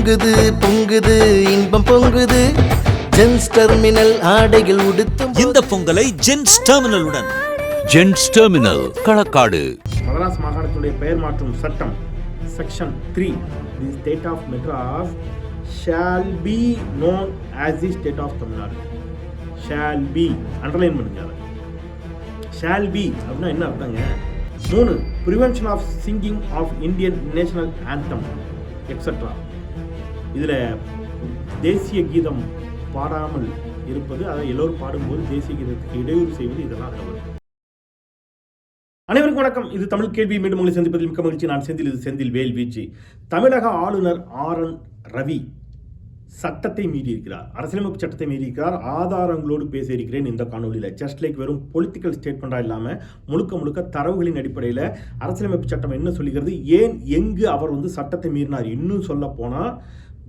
பொங்குது பொங்குது இன்பம் பொங்குது. ஜென்ஸ் டெர்மினல் ஆடைகள் உடுத்தும் இந்த பொங்கலை gents டெர்மினலுடன். Gents terminal Kalakkad. Madras மாகாணத்தினுடைய பெயர் மாற்றும் சட்டம் section three the state of Madras shall be known as the state of Tamil Nadu shall be underline பண்ணுங்க அதை. ஷால் பி அப்படின்னா என்ன அர்த்தங்க? மூணு prevention of singing of Indian national anthem extra இதில் தேசிய கீதம் பாடாமல் இருப்பது அதை எல்லோரும் பாடும்போது தேசிய கீதத்துக்கு இடையூறு செய்வது இதெல்லாம் தவறு. அனைவருக்கும் வணக்கம். இது தமிழ் கேள்வி. மீண்டும் உங்களை சந்திப்பதில் மிக்க மகிழ்ச்சி. நான் செந்தில் இது செந்தில் வேல் வீச்சு தமிழக ஆளுநர் ஆர். என். ரவி சட்டத்தை மீறியிருக்கிறார். அரசியலமைப்பு சட்டத்தை மீறியிருக்கிறார். ஆதாரங்களோடு பேசியிருக்கிறேன் இந்த காணொலியில் ஜஸ்ட் லைக் வெறும் பொலிட்டிக்கல் ஸ்டேட்மெண்ட்டாக இல்லாமல் முழுக்க முழுக்க தரவுகளின் அடிப்படையில் அரசியலமைப்பு சட்டம் என்ன சொல்லுகிறது ஏன் எங்கு அவர் வந்து சட்டத்தை மீறினார்? இன்னும் சொல்ல போனால்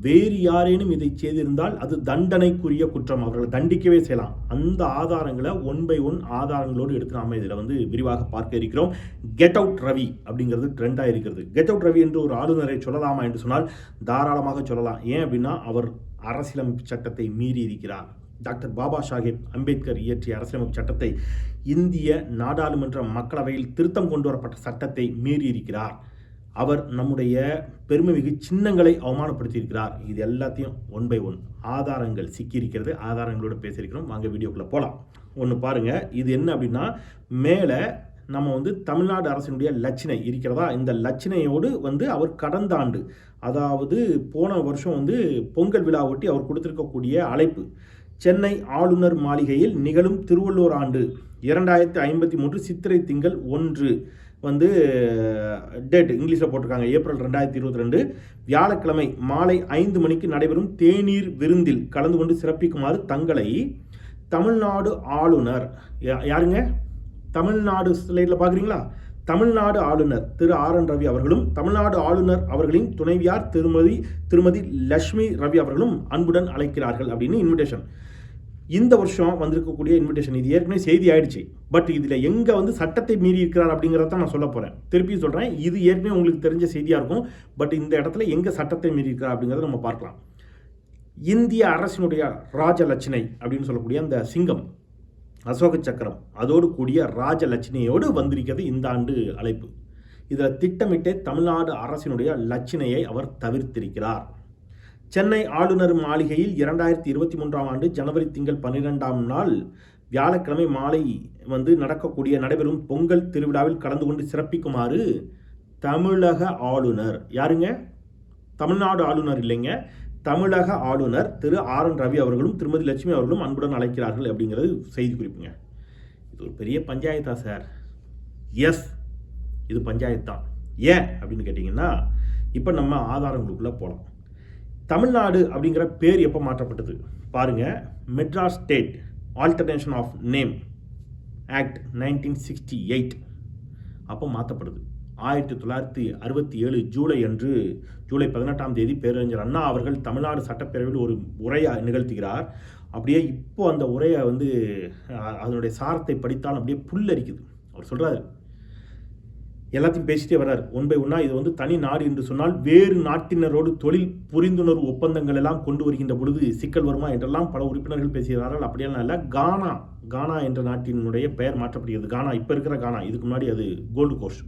வேறு யாரேனும் இதை செய்திருந்தால் அது தண்டனைக்குரிய குற்றம். அவர்களை தண்டிக்கவே செய்யலாம். அந்த ஆதாரங்களை ஒன் பை ஒன் ஆதாரங்களோடு எடுத்து நாம இதில் வந்து விரிவாக பார்க்க இருக்கிறோம். கெட் அவுட் ரவி அப்படிங்கிறது ட்ரெண்டாக இருக்கிறது. கெட் அவுட் ரவி என்று ஒரு ஆளுநரை சொல்லலாமா என்று சொன்னால் தாராளமாக சொல்லலாம். ஏன் அப்படின்னா அவர் அரசியலமைப்பு சட்டத்தை மீறி இருக்கிறார். டாக்டர் பாபா சாஹேப் அம்பேத்கர் இயற்றிய அரசியலமைப்பு சட்டத்தை இந்திய நாடாளுமன்ற மக்களவையில் திருத்தம் கொண்டு வரப்பட்ட சட்டத்தை மீறியிருக்கிறார் அவர் நம்முடைய பெருமைமிகு சின்னங்களை அவமானப்படுத்தியிருக்கிறார். இது எல்லாத்தையும் ஒன் பை ஒன் ஆதாரங்கள் சிக்கியிருக்கிறது. ஆதாரங்களோட பேசியிருக்கிறோம். வாங்க வீடியோக்குள்ளே போகலாம் ஒன்று பாருங்கள் இது என்ன அப்படின்னா மேலே நம்ம வந்து தமிழ்நாடு அரசினுடைய லட்சணை இருக்கிறதா? இந்த லட்சணையோடு வந்து அவர் கடந்த ஆண்டு அதாவது போன வருஷம் வந்து பொங்கல் விழா ஒட்டி அவர் கொடுத்துருக்கக்கூடிய அழைப்பு. சென்னை ஆளுநர் மாளிகையில் நிகழும் திருவள்ளூர் ஆண்டு இரண்டாயிரத்தி ஐம்பத்தி மூன்று சித்திரை திங்கள் ஒன்று. வந்து டேட் இங்கிலீஷில் போட்டிருக்காங்க. ஏப்ரல் ரெண்டாயிரத்தி இருபத்தி ரெண்டு வியாழக்கிழமை மாலை ஐந்து மணிக்கு நடைபெறும் தேநீர் விருந்தில் கலந்து கொண்டு சிறப்பிக்குமாறு தங்களை தமிழ்நாடு ஆளுநர் யா- யாருங்க? தமிழ்நாடு ஸ்லைடில் பார்க்குறீங்களா தமிழ்நாடு ஆளுநர் திரு ஆர் என் ரவி அவர்களும் தமிழ்நாடு ஆளுநர் அவர்களின் துணைவியார் திருமதி திருமதி லட்சுமி ரவி அவர்களும் அன்புடன் அழைக்கிறார்கள் அப்படின்னு இன்விடேஷன் இந்த வருஷம் வந்திருக்கக்கூடிய இன்விடேஷன் இது ஏற்கனவே செய்தி ஆயிடுச்சு. பட் இதில் எங்கே வந்து சட்டத்தை மீறி இருக்கிறார் அப்படிங்கிறத நான் சொல்ல போகிறேன் திருப்பி சொல்கிறேன் இது ஏற்கனவே உங்களுக்கு தெரிஞ்ச செய்தியாக இருக்கும். பட் இந்த இடத்துல எங்கே சட்டத்தை மீறி இருக்கிறார் அப்படிங்கிறத நம்ம பார்க்கலாம். இந்திய அரசினுடைய ராஜலட்சணை அப்படின்னு சொல்லக்கூடிய அந்த சிங்கம் அசோக சக்கரம் அதோடு கூடிய ராஜலட்சணையோடு வந்திருக்கிறது இந்த ஆண்டு அழைப்பு. இதில் திட்டமிட்டே தமிழ்நாடு அரசினுடைய லட்சணையை அவர் தவிர்த்திருக்கிறார். சென்னை ஆளுநர் மாளிகையில் இரண்டாயிரத்தி இருபத்தி மூன்றாம் ஆண்டு ஜனவரி திங்கள் பன்னிரெண்டாம் நாள் வியாழக்கிழமை மாலை வந்து நடக்கக்கூடிய நடைபெறும் பொங்கல் திருவிழாவில் கலந்து கொண்டு சிறப்பிக்குமாறு தமிழக ஆளுநர் யாருங்க? தமிழ்நாடு ஆளுநர் இல்லைங்க. தமிழக ஆளுநர் திரு ஆர் என் ரவி அவர்களும் திருமதி லட்சுமி அவர்களும் அன்புடன் அழைக்கிறார்கள் அப்படிங்கிறது செய்தி குறிப்புங்க. இது ஒரு பெரிய பஞ்சாயத்தா சார்? எஸ் இது பஞ்சாயத்து. தான் ஏன்? அப்படின்னு கேட்டிங்கன்னா இப்போ நம்ம ஆதாரங்களுக்குள்ளே போகலாம் தமிழ்நாடு அப்படிங்கிற பேர் எப்போ மாற்றப்பட்டது? பாருங்க. Madras state alteration of name. Act nineteen sixty eight. அப்போ மாற்றப்படுது. ஆயிரத்தி தொள்ளாயிரத்தி அறுபத்தி ஏழு ஜூலை அன்று ஜூலை பதினெட்டாம் தேதி பேரறிஞர் அண்ணா அவர்கள் தமிழ்நாடு சட்டப்பேரவையில் ஒரு உரையை நிகழ்த்துகிறார். அப்படியே இப்போ அந்த உரையை வந்து அதனுடைய சாரத்தை படித்தால் அப்படியே புல்லரிக்குது. அவர் சொல்கிறாரு எல்லாத்தையும் பேசிட்டே வர்றார். ஒன் பை ஒன்னா இது வந்து தனி நாடு என்று சொன்னால் வேறு நாட்டினரோடு தொழில் புரிந்துணர்வு ஒப்பந்தங்கள் எல்லாம் கொண்டு வருகின்ற பொழுது சிக்கல் வருமா என்றெல்லாம் பல உறுப்பினர்கள் பேசுகிறார்கள். அப்படியெல்லாம் இல்லை கானா கானா என்ற நாட்டினுடைய பெயர் மாற்றப்படுகிறது. கானா இப்போ இருக்கிற கானா. இதுக்கு முன்னாடி அது கோல்டு கோஸ்ட்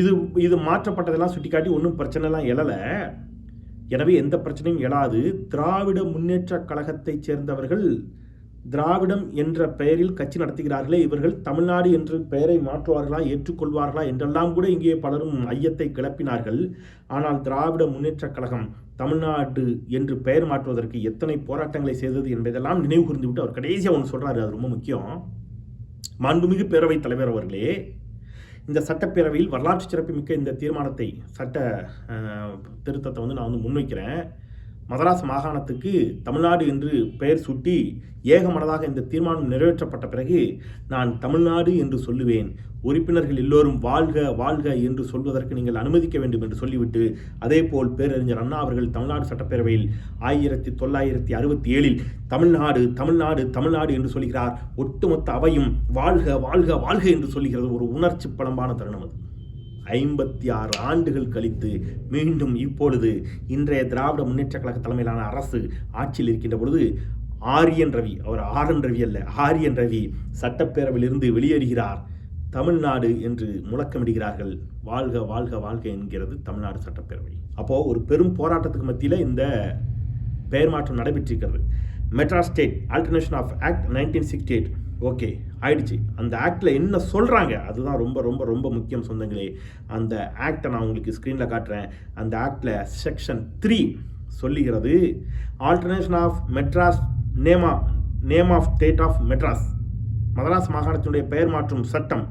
இது இது மாற்றப்பட்டதெல்லாம் சுட்டிக்காட்டி ஒன்றும் பிரச்சனைலாம் எழலை. எனவே எந்த பிரச்சனையும் எழாது. திராவிட முன்னேற்ற கழகத்தைச் சேர்ந்தவர்கள் திராவிடம் என்ற பெயரில் கட்சி நடத்துகிறார்களே இவர்கள் தமிழ்நாடு என்று பெயரை மாற்றுவார்களா ஏற்றுக்கொள்வார்களா என்றெல்லாம் கூட இங்கே பலரும் ஐயத்தை கிளப்பினார்கள். ஆனால் திராவிட முன்னேற்றக் கழகம் தமிழ்நாடு என்று பெயர் மாற்றுவதற்கு எத்தனை போராட்டங்களை செய்தது என்பதெல்லாம் நினைவு கூர்ந்துவிட்டு அவர் கடைசியாக ஒன்று சொல்கிறாரு அது ரொம்ப முக்கியம். மாண்புமிகு பேரவைத் தலைவர் அவர்களே இந்த சட்டப்பேரவையில் வரலாற்று சிறப்புமிக்க இந்த தீர்மானத்தை சட்ட திருத்தத்தை வந்து நான் வந்து முன்வைக்கிறேன். மதராஸ் மாகாணத்துக்கு தமிழ்நாடு என்று பெயர் சூட்டி ஏகமனதாக இந்த தீர்மானம் நிறைவேற்றப்பட்ட பிறகு நான் தமிழ்நாடு என்று சொல்லுவேன். உறுப்பினர்கள் எல்லோரும் வாழ்க வாழ்க என்று சொல்வதற்கு நீங்கள் அனுமதிக்க வேண்டும் என்று சொல்லிவிட்டு அதேபோல் பேரறிஞர் அண்ணா அவர்கள் தமிழ்நாடு சட்டப்பேரவையில் ஆயிரத்தி தொள்ளாயிரத்தி அறுபத்தி ஏழில் தமிழ்நாடு தமிழ்நாடு தமிழ்நாடு என்று சொல்கிறார். ஒட்டுமொத்த அவையும் வாழ்க வாழ்க வாழ்க என்று சொல்கிறது ஒரு உணர்ச்சி படம்பான தருணம் அது. ஐம்பத்தி ஆறு ஆண்டுகள் கழித்து மீண்டும் இப்பொழுது இன்றைய திராவிட முன்னேற்ற கழக தலைமையிலான அரசு ஆட்சியில் இருக்கின்ற பொழுது ஆரியன் ரவி அவர் ஆரன் ரவி அல்ல ஆரியன் ரவி சட்டப்பேரவையிலிருந்து வெளியேறுகிறார். தமிழ்நாடு என்று முழக்கமிடுகிறார்கள். வாழ்க வாழ்க வாழ்க என்கிறது தமிழ்நாடு சட்டப்பேரவை. அப்போ ஒரு பெரும் போராட்டத்துக்கு மத்தியில் இந்த பெயர் மாற்றம் நடைபெற்றிருக்கிறது. Madras state alteration of act nineteen sixty eight okay ஆயிடுச்சு. அந்த ஆக்டில் என்ன சொல்கிறாங்க அதுதான் ரொம்ப ரொம்ப ரொம்ப முக்கியம் சொந்தங்களே. அந்த ஆக்டை நான் உங்களுக்கு ஸ்க்ரீனில் காட்டுறேன். அந்த ஆக்டில் செக்ஷன் த்ரீ சொல்லுகிறது alternation of Madras நேமா name of state of Madras Madras மாகாணத்தினுடைய பெயர் மாற்றும் சட்டம்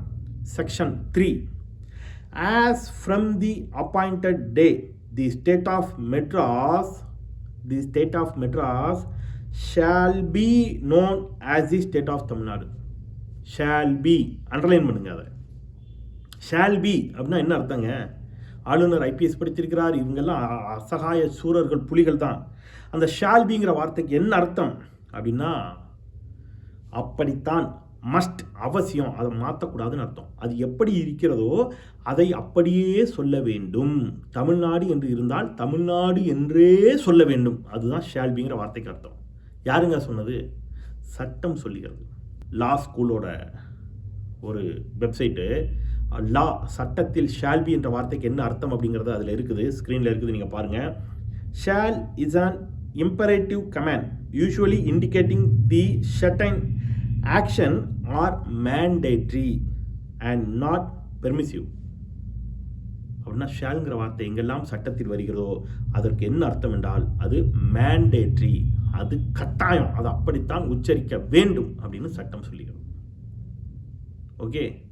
section three as from the appointed day the state of Madras the state of Madras shall be known as the state of Tamil Nadu shall be underline பண்ணுங்க அதை. Shall be அப்படின்னா என்ன அர்த்தங்க? ஆளுநர் IPS படித்திருக்கிறார் இவங்கெல்லாம் அசகாய சூரர்கள் புலிகள் தான். அந்த ஷால் பிங்கிற வார்த்தைக்கு என்ன அர்த்தம்? அப்படின்னா அப்படித்தான் மஸ்ட் அவசியம். அதை மாற்றக்கூடாதுன்னு அர்த்தம். அது எப்படி இருக்கிறதோ அதை அப்படியே சொல்ல வேண்டும். தமிழ்நாடு என்று இருந்தால் தமிழ்நாடு என்றே சொல்ல வேண்டும். அதுதான் ஷால்பிங்கிற வார்த்தைக்கு அர்த்தம். யாருங்க சொன்னது? சட்டம் சொல்லுகிறது லா ஸ்கூலோட ஒரு வெப்சைட்டு. லா சட்டத்தில் ஷால்பி என்ற வார்த்தைக்கு என்ன அர்த்தம் அப்படிங்கிறது அதில் இருக்குது. ஸ்க்ரீனில் இருக்குது நீங்கள் பாருங்கள் shall is an imperative command usually indicating the certain action or mandatory and not permissive அப்படின்னா ஷால்ங்கிற வார்த்தை எங்கெல்லாம் சட்டத்தில் வருகிறதோ அதற்கு என்ன அர்த்தம் என்றால் அது மேண்டேட்ரி அது கட்டாயம். அது அப்படித்தான் உச்சரிக்க வேண்டும் அப்படின்னு சட்டம் சொல்லுகிறது ஓகே?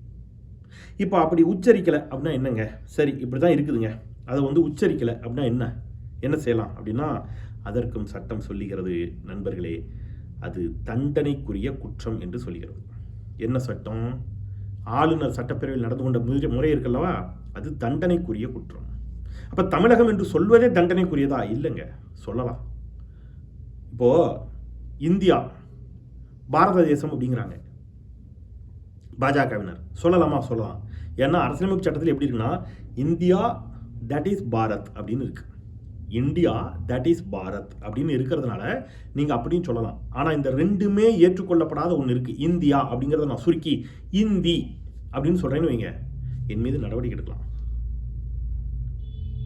இப்போ அப்படி உச்சரிக்கலை அப்படின்னா என்னங்க? சரி இப்படி தான் இருக்குதுங்க. அதை வந்து உச்சரிக்கலை அப்படின்னா என்ன? என்ன செய்யலாம்? அப்படின்னா அதற்கும் சட்டம் சொல்லுகிறது நண்பர்களே அது தண்டனைக்குரிய குற்றம் என்று சொல்லுகிறது. என்ன சட்டம்? ஆளுநர் சட்டப்பேரவையில் நடந்து கொண்ட முறை முறை இருக்கல்லவா? அது தண்டனைக்குரிய குற்றம். அப்போ தமிழகம் என்று சொல்வதே தண்டனைக்குரியதா? இல்லைங்க. சொல்லலாம். இப்போ இந்தியா பாரத தேசம் அப்படிங்கிறாங்க. பாஜகவினர். சொல்லலாமா? சொல்லலாம். ஏன்னா அரசியலமைப்பு சட்டத்தில் எப்படி இருக்குன்னா இந்தியா தட் இஸ் பாரத் அப்படின்னு இருக்கு. இந்தியா தட் இஸ் பாரத் அப்படின்னு இருக்கிறதுனால நீங்கள் அப்படின்னு சொல்லலாம். ஆனால் இந்த ரெண்டுமே ஏற்றுக்கொள்ளப்படாத ஒன்று இருக்குது இந்தியா அப்படிங்கிறத நான் சுருக்கி இந்தி அப்படின்னு சொல்கிறேன்னு வைங்க. என் மீது நடவடிக்கை எடுக்கலாம்.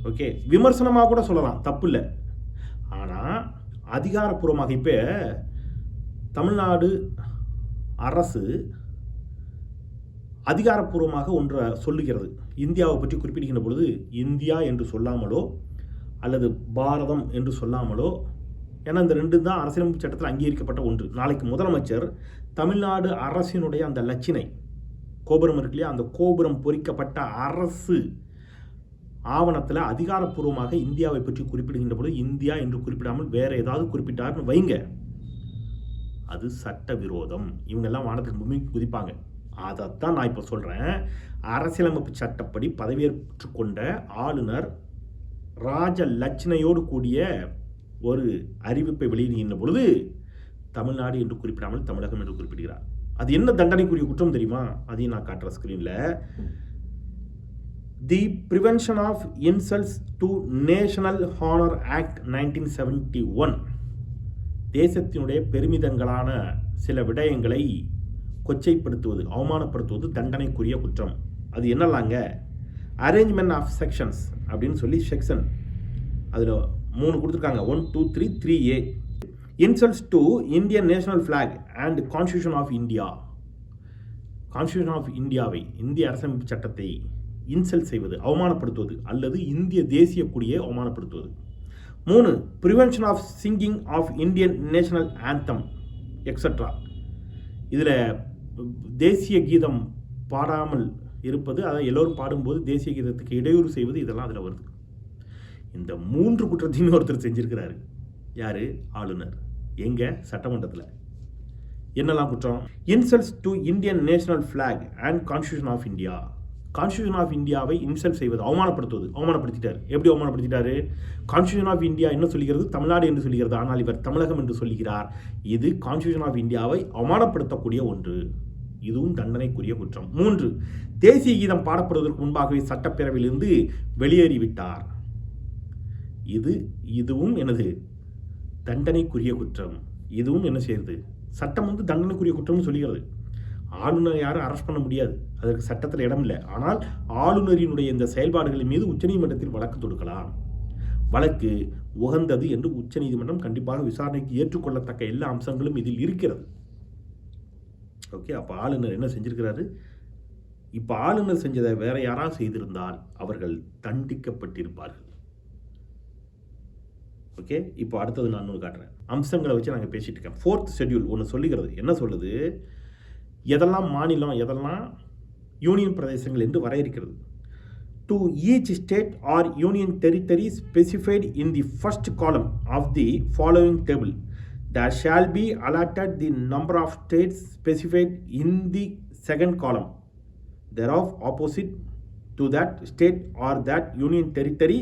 ஓகே? விமர்சனமாக கூட சொல்லலாம். தப்பு இல்லை. அதிகாரப்பூர்வமாக இப்போ தமிழ்நாடு அரசு அதிகாரப்பூர்வமாக ஒன்றை சொல்லுகிறது. இந்தியாவை பற்றி குறிப்பிடுகின்ற பொழுது இந்தியா என்று சொல்லாமலோ அல்லது பாரதம் என்று சொல்லாமலோ ஏன்னா இந்த ரெண்டு தான் அரசியலமைப்பு சட்டத்தில் அங்கீகரிக்கப்பட்ட ஒன்று. நாளைக்கு முதலமைச்சர் தமிழ்நாடு அரசினுடைய அந்த லட்சினை கோபுரம் இருக்கு இல்லையா அந்த கோபுரம் பொறிக்கப்பட்ட அரசு ஆவணத்தில் அதிகாரப்பூர்வமாக இந்தியாவை பற்றி குறிப்பிடுகின்ற பொழுது இந்தியா என்று குறிப்பிடாமல் வேற ஏதாவது குறிப்பிட்டார்னு வைங்க. அது சட்ட விரோதம் இவங்கெல்லாம் வானத்துக்கு பூமி குதிப்பாங்க. அதைத்தான் நான் இப்போ சொல்கிறேன் அரசியலமைப்பு சட்டப்படி பதவியேற்று கொண்ட ஆளுநர் ராஜ லட்சணையோடு கூடிய ஒரு அறிவிப்பை வெளியிடுகின்ற பொழுது தமிழ்நாடு என்று குறிப்பிடாமல் தமிழகம் என்று குறிப்பிடுகிறார். அது என்ன தண்டனைக்குரிய குற்றம் தெரியுமா? அதையும் நான் காட்டுற ஸ்க்ரீனில் the prevention of insults to national honour act nineteen seventy one தேசத்தினுடைய பெருமிதங்களான சில விடயங்களை கொச்சைப்படுத்துவது அவமானப்படுத்துவது தண்டனைக்குரிய குற்றம். அது என்னலாங்க? அரேஞ்ச்மெண்ட் ஆஃப் செக்ஷன்ஸ் அப்படின்னு சொல்லி செக்ஷன் அதில் மூணு கொடுத்துருக்காங்க. One two three three A insults to Indian national flag and constitution of India constitution of இந்தியாவை இந்திய அரசமைப்பு சட்டத்தை இன்சல்ட் செய்வது அவமானப்படுத்துவது அல்லது இந்திய தேசிய கொடியை அவமானப்படுத்துவது. மூணு prevention of singing of Indian national anthem extra இதில் தேசிய கீதம் பாடாமல் இருப்பது அதை எல்லோரும் பாடும்போது தேசிய கீதத்துக்கு இடையூறு செய்வது இதெல்லாம் அதில் வருது. இந்த மூன்று குற்றத்தையுமே ஒருத்தர் செஞ்சுருக்கிறாரு. யார்? ஆளுநர். எங்கே? சட்டமன்றத்தில். என்னெல்லாம் குற்றம்? Insults to Indian national flag and constitution of India constitution of இந்தியாவை இன்சல்ட் செய்வது அவமானப்படுத்துவது. அவமானப்படுத்திட்டார். எப்படி அவமானப்படுத்திட்டாரு? கான்ஸ்டியூஷன் ஆஃப் இந்தியா என்ன சொல்லுகிறது? தமிழ்நாடு என்று சொல்லுகிறது. ஆனால் இவர் தமிழகம் என்று சொல்லுகிறார். இது கான்ஸ்டியூஷன் ஆஃப் இந்தியாவை அவமானப்படுத்தக்கூடிய ஒன்று. இதுவும் தண்டனைக்குரிய குற்றம். மூன்று தேசிய கீதம் பாடப்படுவதற்கு முன்பாகவே சட்டப்பேரவையிலிருந்து வெளியேறிவிட்டார். இது இதுவும் எனது தண்டனைக்குரிய குற்றம். இதுவும் என்ன செய்யுது சட்டம் வந்து தண்டனைக்குரிய குற்றம்னு சொல்லுகிறது. ஆளுநர் யாரும் அரெஸ்ட் பண்ண முடியாது. அதற்கு சட்டத்தில் இடம் இல்லை ஆனால் ஆளுநரினுடைய இந்த செயல்பாடுகளின் மீது உச்சநீதிமன்றத்தில் வழக்கு தொடுக்கலாம். வழக்கு உகந்தது என்று உச்சநீதிமன்றம் கண்டிப்பாக விசாரணைக்கு ஏற்றுக்கொள்ளத்தக்க எல்லா அம்சங்களும் இதில் இருக்கிறது. ஓகே அப்போ ஆளுநர் என்ன செஞ்சிருக்கிறாரு? இப்போ ஆளுநர் செஞ்சதை வேற யாராவது செய்திருந்தால் அவர்கள் தண்டிக்கப்பட்டிருப்பார்கள். ஓகே இப்போ அடுத்தது நான் ஒன்று காட்டுறேன். அம்சங்களை வச்சு நாங்கள் பேசிட்டு இருக்கேன் ஃபோர்த் ஷெட்யூல் ஒன்று சொல்லுகிறது என்ன சொல்லுது? எதெல்லாம் மாநிலம் எதெல்லாம் யூனியன் பிரதேசங்கள் என்று வரையறுக்கிறது. To each state or union territory specified in the first column of the following table there shall be allotted the number of states specified in the second column thereof of opposite to that state or that union territory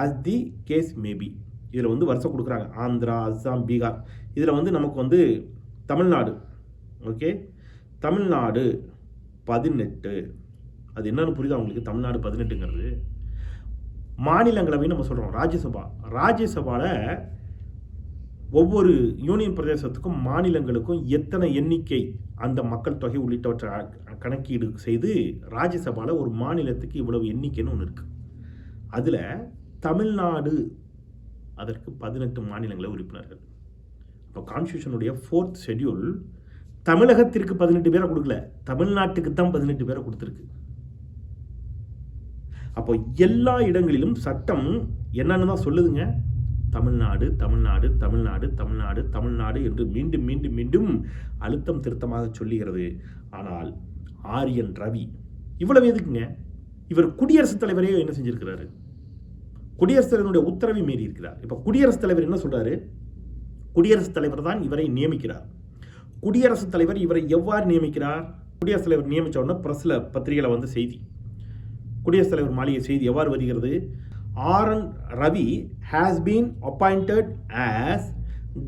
as the case may be இதில் வந்து வருஷம் கொடுக்குறாங்க. ஆந்திரா அஸ்ஸாம் பீகார். இதில் வந்து நமக்கு வந்து Tamil Nadu. Okay Tamil Nadu பதினெட்டு. அது என்னன்னு புரியுது அவங்களுக்கு தமிழ்நாடு பதினெட்டுங்கிறது. மாநிலங்களவை நம்ம சொல்கிறோம் ராஜ்யசபா. ராஜ்யசபாவில் ஒவ்வொரு யூனியன் பிரதேசத்துக்கும் மாநிலங்களுக்கும் எத்தனை எண்ணிக்கை அந்த மக்கள் தொகை உள்ளிட்டவற்றை கணக்கீடு செய்து ராஜ்யசபாவில் ஒரு மாநிலத்துக்கு இவ்வளவு எண்ணிக்கைன்னு ஒன்று இருக்குது அதில் தமிழ்நாடு அதற்கு பதினெட்டு மாநிலங்கள உறுப்பினர்கள். இப்போ கான்ஸ்டியூஷனுடைய ஃபோர்த் ஷெட்யூல் தமிழகத்திற்கு பதினெட்டு பேரை கொடுக்கல. தமிழ்நாட்டுக்கு தான் பதினெட்டு பேரை கொடுத்துருக்கு. அப்போ எல்லா இடங்களிலும் சட்டம் என்னன்னு தான் சொல்லுதுங்க. தமிழ்நாடு தமிழ்நாடு தமிழ்நாடு தமிழ்நாடு தமிழ்நாடு என்று மீண்டும் மீண்டும் மீண்டும் அழுத்தம் திருத்தமாக சொல்லுகிறது. ஆனால் ஆரியன் ரவி இவ்வளவு எதுக்குங்க? இவர் குடியரசுத் தலைவரே என்ன செஞ்சிருக்கிறாரு? குடியரசுத் தலைவருடைய உத்தரவை மீறி இருக்கிறார் இப்போ குடியரசுத் தலைவர் என்ன சொல்றாரு? குடியரசுத் தலைவர் தான் இவரை நியமிக்கிறார். குடியரசுத் தலைவர் இவரை எவ்வாறு நியமிக்கிறார்? குடியரசுத் தலைவர் நியமித்த உடனே பிரஸ்ல பத்திரிகையில் வந்து செய்தி. குடியரசுத் தலைவர் மாளிகை செய்தி எவ்வாறு வருகிறது? R N Ravi has been appointed as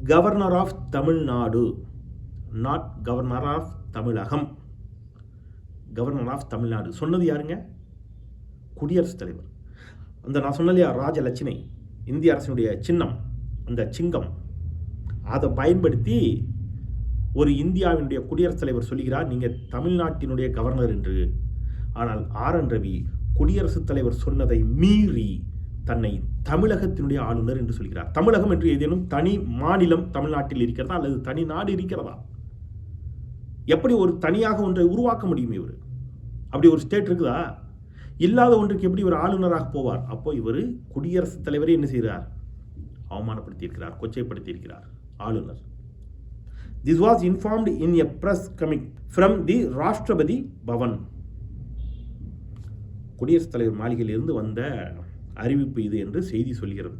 governor of Tamil Nadu not governor of Tamilagam. Governor of Tamil Nadu. சொன்னது யாருங்க? குடியரசுத் தலைவர். அந்த நான் சொன்னலையா இல்லையா ராஜலட்சுமி. இந்திய அரசினுடைய சின்னம் அந்த சிங்கம். அதை பயன்படுத்தி ஒரு இந்தியாவினுடைய குடியரசுத் தலைவர் சொல்கிறார் நீங்கள் தமிழ்நாட்டினுடைய கவர்னர் என்று. ஆனால் ஆர். என். ரவி குடியரசுத் தலைவர் சொன்னதை மீறி தன்னை தமிழகத்தினுடைய ஆளுநர் என்று சொல்கிறார். தமிழகம் என்று ஏதேனும் தனி மாநிலம் தமிழ்நாட்டில் இருக்கிறதா அல்லது தனி நாடு இருக்கிறதா? எப்படி ஒரு தனியாக ஒன்றை உருவாக்க முடியும் இவர்? அப்படி ஒரு ஸ்டேட் இருக்குதா? இல்லாத ஒன்றுக்கு எப்படி இவர் ஆளுநராக போவார்? அப்போ இவர் குடியரசுத் தலைவரே என்ன செய்கிறார்? அவமானப்படுத்தியிருக்கிறார் கொச்சைப்படுத்தியிருக்கிறார் ஆளுநர். This was informed in a press coming from the Rashtrapati Bhavan குடியரசுத் தலைவர் மாளிகையிலிருந்து வந்த அறிவிப்பு இது என்று செய்தி சொல்கிறது.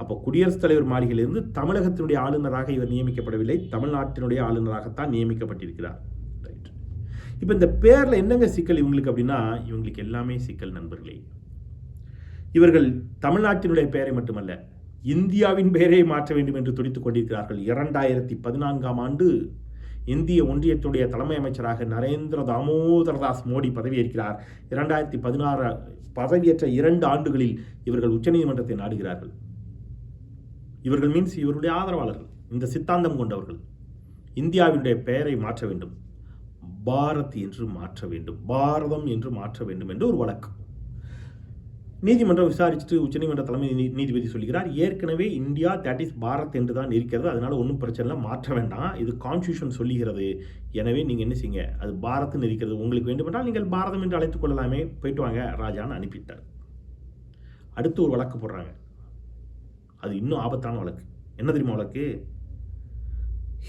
அப்போ குடியரசுத் தலைவர் மாளிகையிலிருந்து தமிழகத்தினுடைய ஆளுநராக இவர் நியமிக்கப்படவில்லை. தமிழ்நாட்டினுடைய ஆளுநராகத்தான் நியமிக்கப்பட்டிருக்கிறார். ரைட் இப்போ இந்த பேரில் என்னங்க சிக்கல் இவங்களுக்கு அப்படின்னா இவங்களுக்கு எல்லாமே சிக்கல் நண்பர்களே. இவர்கள் தமிழ்நாட்டினுடைய பெயரை மட்டுமல்ல இந்தியாவின் பெயரை மாற்ற வேண்டும் என்று துடித்துக் கொண்டிருக்கிறார்கள். இரண்டாயிரத்தி பதினான்காம் ஆண்டு இந்திய ஒன்றியத்துடைய தலைமை அமைச்சராக நரேந்திர தாமோதரதாஸ் மோடி பதவியேற்கிறார். இரண்டாயிரத்தி பதினாறு பதவியேற்ற இரண்டு ஆண்டுகளில் இவர்கள் உச்சநீதிமன்றத்தை நாடுகிறார்கள். இவர்கள் மீன்ஸ் இவருடைய ஆதரவாளர்கள் இந்த சித்தாந்தம் கொண்டவர்கள். இந்தியாவினுடைய பெயரை மாற்ற வேண்டும். பாரத் என்று மாற்ற வேண்டும். பாரதம் என்று மாற்ற வேண்டும் என்று ஒரு வழக்கு. நீதிமன்றம் விசாரிச்சுட்டு உச்சநீதிமன்ற தலைமை நீதிபதி சொல்கிறார் ஏற்கனவே இந்தியா தட் இஸ் பாரத் என்று தான் இருக்கிறது அதனால் ஒன்றும் பிரச்சனை இல்லை மாற்ற வேண்டாம் இது கான்ஸ்டியூஷன் சொல்லுகிறது. எனவே நீங்கள் என்ன செய்யுங்க அது பாரத்னு இருக்கிறது உங்களுக்கு வேண்டுமென்றால் நீங்கள் பாரதம் என்று அழைத்துக் கொள்ளலாமே போயிட்டு வாங்க ராஜான்னு அனுப்பிட்டார். அடுத்து ஒரு வழக்கு போடுறாங்க. அது இன்னும் ஆபத்தான வழக்கு. என்ன தெரியுமா வழக்கு?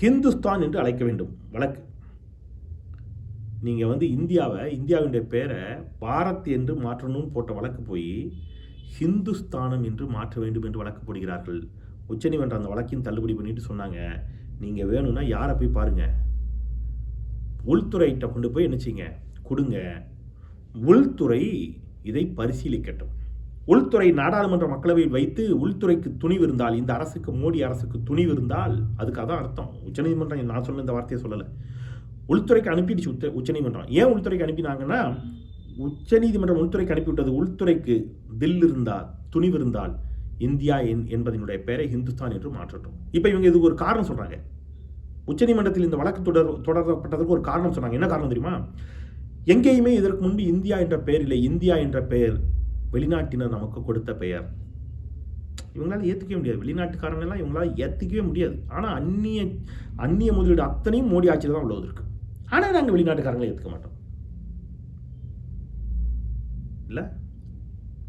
ஹிந்துஸ்தான் என்று அழைக்க வேண்டும் வழக்கு. நீங்கள் வந்து இந்தியாவை இந்தியாவினுடைய பேரை பாரத் என்று மாற்றணும்னு போட்ட வழக்கு போய் ஹிந்துஸ்தானம் என்று மாற்ற வேண்டும் என்று வழக்கு போடுகிறார்கள். உச்சநீதிமன்றம் அந்த வழக்கையும் தள்ளுபடி பண்ணிட்டு சொன்னாங்க. நீங்கள் வேணும்னா யாரை போய் பாருங்கள் உள்துறையிட்ட கொண்டு போய் என்ன கொடுங்க. உள்துறை இதை பரிசீலிக்கட்டும். உள்துறை நாடாளுமன்ற மக்களவையில் வைத்து உள்துறைக்கு துணிவு இருந்தால் இந்த அரசுக்கு மோடி அரசுக்கு துணிவு இருந்தால் அதுக்கு அதான் அர்த்தம். உச்சநீதிமன்றம் நான் சொன்ன இந்த வார்த்தையை சொல்லலை. உள்துறைக்கு அனுப்பிடுச்சு உத்த உச்சநீதிமன்றம். ஏன் உள்துறைக்கு அனுப்பினாங்கன்னா உச்சநீதிமன்றம் உள்துறைக்கு அனுப்பிவிட்டது உள்துறைக்கு தில் இருந்தால் துணிவு இருந்தால் இந்தியா என் என்பதனுடைய பெயரை ஹிந்துஸ்தான் என்று மாற்றட்டும். இப்போ இவங்க இதுக்கு ஒரு காரணம் சொல்கிறாங்க உச்சநீதிமன்றத்தில் இந்த வழக்கு தொடர் தொடரப்பட்டதற்கு ஒரு காரணம் சொன்னாங்க. என்ன காரணம் தெரியுமா? எங்கேயுமே இதற்கு முன்பு இந்தியா என்ற பெயர் இல்லை. இந்தியா என்ற பெயர் வெளிநாட்டினர் நமக்கு கொடுத்த பெயர். இவங்களால் ஏற்றுக்கவே முடியாது. வெளிநாட்டுக்காரங்களெல்லாம் எல்லாம் ஏற்றுக்கவே முடியாது. ஆனால் அந்நிய அந்நிய முதலீடு அத்தனையும் மோடி ஆட்சியில் தான் உள்ளது இருக்குது ஆனால் நாங்கள் வெளிநாட்டுக்காரங்களை ஏற்றுக்க மாட்டோம். இல்லை?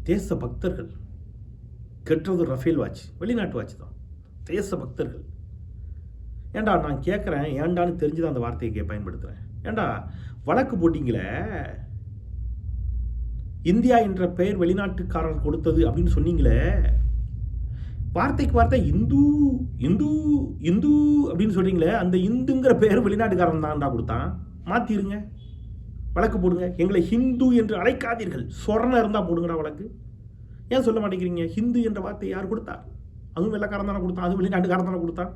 தேச பக்தர்கள் கெட்டது ரஃபேல் வாட்ச் வெளிநாட்டு வாட்ச் தான். தேச பக்தர்கள் ஏண்டா நான் கேட்குறேன் ஏண்டான்னு தெரிஞ்சுதான் அந்த வார்த்தையை கே- பயன்படுத்துகிறேன் ஏண்டா வழக்கு போட்டிங்களே? இந்தியா என்ற பெயர் வெளிநாட்டுக்காரர் கொடுத்தது அப்படின்னு சொன்னீங்களே? வார்த்தைக்கு வார்த்தை இந்து இந்து இந்து அப்படின்னு சொல்கிறீங்களே அந்த இந்துங்கிற பேர் வெளிநாட்டுக்காரன் தான்டா கொடுத்தான். மாற்றிடுங்க வழக்கு போடுங்க. எங்களை ஹிந்து என்று அழைக்காதீர்கள். சொரணம் இருந்தால் போடுங்கடா வழக்கு. ஏன் சொல்ல மாட்டேங்கிறீங்க? ஹிந்து என்ற வார்த்தை யார் கொடுத்தார் அதுவும் வெள்ளக்காரன் தானே கொடுத்தான். அதுவும் வெளிநாட்டுக்காரன் தானே கொடுத்தான்.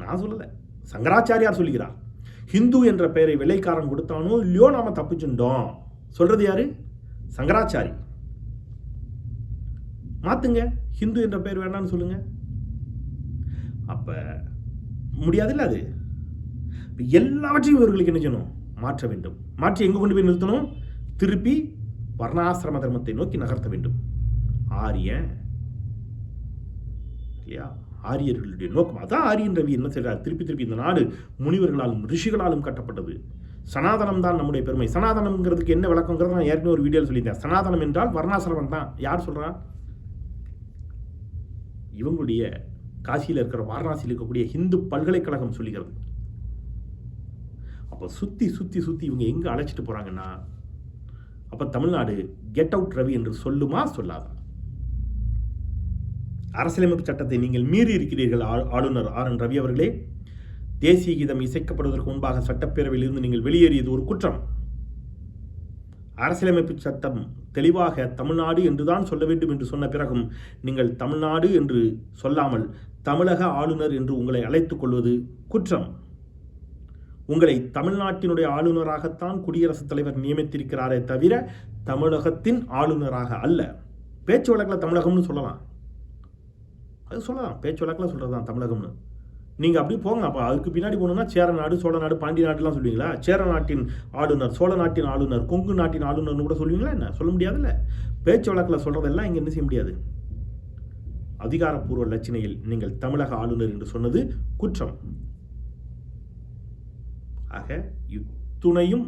நான் சொல்லலை. சங்கராச்சாரியார் சொல்லுகிறார். ஹிந்து என்ற பெயரை வெள்ளைக்காரன் கொடுத்தானோ இல்லையோ நாம தப்பிச்சுட்டோம். சொல்கிறது யார்? சங்கராச்சாரி. மாற்றுங்க ஹிந்து என்ற பெயர் வேண்டாம்னு சொல்லுங்க. அப்போ முடியாதுல்ல அது? எல்லாவற்றையும் இவர்களுக்கு என்ன செய்யணும்? மாற்ற வேண்டும். மாற்றி எங்கே கொண்டு போய் நிறுத்தணும்? திருப்பி வர்ணாசிரம தர்மத்தை நோக்கி நகர்த்த வேண்டும். ஆரியன் இல்லையா? ஆரியர்களுடைய நோக்கம். அதான் ஆரியன் ரவி என்ன செய்கிறார்? திருப்பி திருப்பி இந்த நாடு முனிவர்களாலும் ரிஷிகளாலும் கட்டப்பட்டது. சனாதனம் தான் நம்முடைய பெருமை. சனாதனம்ங்கிறதுக்கு என்ன விளக்கங்கிறத நான் ஏற்கனவே ஒரு வீடியோவில் சொல்லியிருந்தேன். சனாதனம் என்றால் வர்ணாசிரமம் தான். யார் சொல்கிறான் இவங்களுடைய காசியில் இருக்கிற வாரணாசியில் இருக்கக்கூடிய ஹிந்து பல்கலைக்கழகம் சொல்லுகிறது. அப்போ சுற்றி சுற்றி சுற்றி இவங்க எங்கே அழைச்சிட்டு போகிறாங்கன்னா அப்போ தமிழ்நாடு கெட் அவுட் ரவி என்று சொல்லுமா சொல்லாதா? அரசியலமைப்பு சட்டத்தை நீங்கள் மீறி இருக்கிறீர்கள் ஆளுநர் ஆர் என் ரவி அவர்களே. தேசிய கீதம் இசைக்கப்படுவதற்கு முன்பாக சட்டப்பேரவையில் இருந்து நீங்கள் வெளியேறியது ஒரு குற்றம். அரசியலமைப்பு சட்டம் தெளிவாக தமிழ்நாடு என்றுதான் சொல்ல வேண்டும் என்று சொன்ன பிறகும் நீங்கள் தமிழ்நாடு என்று சொல்லாமல் தமிழக ஆளுநர் என்று உங்களை அழைத்துக் கொள்வது குற்றம். உங்களை தமிழ்நாட்டினுடைய ஆளுநராகத்தான் குடியரசுத் தலைவர் நியமித்திருக்கிறாரே தவிர தமிழகத்தின் ஆளுநராக அல்ல. பேச்சு வழக்கில் தமிழகம்னு சொல்லலாம். அது சொல்லலாம். பேச்சு வழக்கில் சொல்கிறது தான் தமிழகம்னு. நீங்கள் அப்படி போங்க அப்போ அதுக்கு பின்னாடி போனோம்னா சேர நாடு சோழ நாடு பாண்டிய நாடுலாம் சொல்லுவீங்களா? சேர நாட்டின் ஆளுநர் சோழ நாட்டின் ஆளுநர் கொங்கு நாட்டின் ஆளுநர்னு கூட சொல்லுவீங்களா என்ன? சொல்ல முடியாதுல்ல. பேச்சு வழக்கில் சொல்கிறதெல்லாம் இங்கே என்ன செய்ய முடியாது? அதிகாரப்பூர்வ லட்சணையில் நீங்கள் தமிழக ஆளுநர் என்று சொன்னது குற்றம். ஆக இத்துணையும்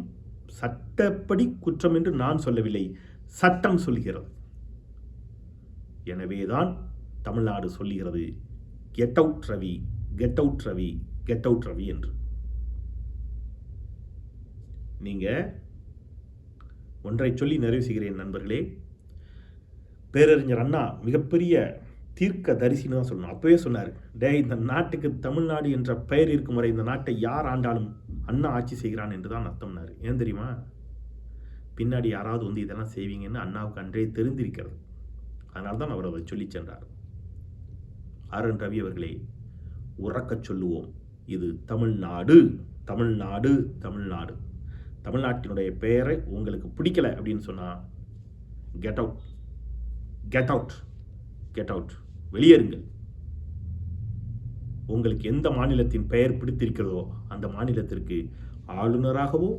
சட்டப்படி குற்றம் என்று நான் சொல்லவில்லை. சட்டம் சொல்கிறது எனவேதான் தமிழ்நாடு சொல்லுகிறது. Get out Ravi get out Ravi get out Ravi என்று. நீங்கள் ஒன்றை சொல்லி நிறைவு செய்கிறேன் நண்பர்களே. பேரறிஞர் அண்ணா மிகப்பெரிய தீர்க்க தரிசின்னு தான் சொல்லணும். அப்போவே சொன்னார் டே இந்த நாட்டுக்கு தமிழ்நாடு என்ற பெயர் இருக்கும் வரை இந்த நாட்டை யார் ஆண்டாலும் அண்ணா ஆட்சி செய்கிறான் என்று தான் அர்த்தம்னார் ஏன் தெரியுமா? பின்னாடி யாராவது வந்து இதெல்லாம் செய்வீங்கன்னு அண்ணாவுக்கு அன்றே தெரிந்திருக்கிறது. அதனால தான் அவர் அதை சொல்லி சென்றார். ஆர் என் ரவி அவர்களே உறக்கச் சொல்லுவோம். இது தமிழ்நாடு தமிழ்நாடு தமிழ்நாடு. தமிழ்நாட்டினுடைய பெயரை உங்களுக்கு பிடிக்கல அப்படின்னு சொன்னால் get out get out get out வெளியேறுங்கள். உங்களுக்கு எந்த மாநிலத்தின் பெயர் பிடித்திருக்கிறதோ அந்த மாநிலத்திற்கு ஆளுநராகவோ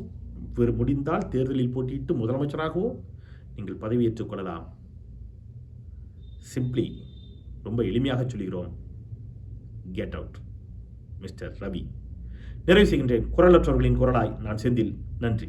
முடிந்தால் தேர்தலில் போட்டியிட்டு முதலமைச்சராகவோ நீங்கள் பதவியேற்றுக் கொள்ளலாம். சிம்பிளி ரொம்ப எளிமையாக சொல்கிறோம். கெட் அவுட் மிஸ்டர் ரவி நிறைவு செய்கின்றேன். குரலற்றவர்களின் குரலாய் நான் செந்தில். நன்றி.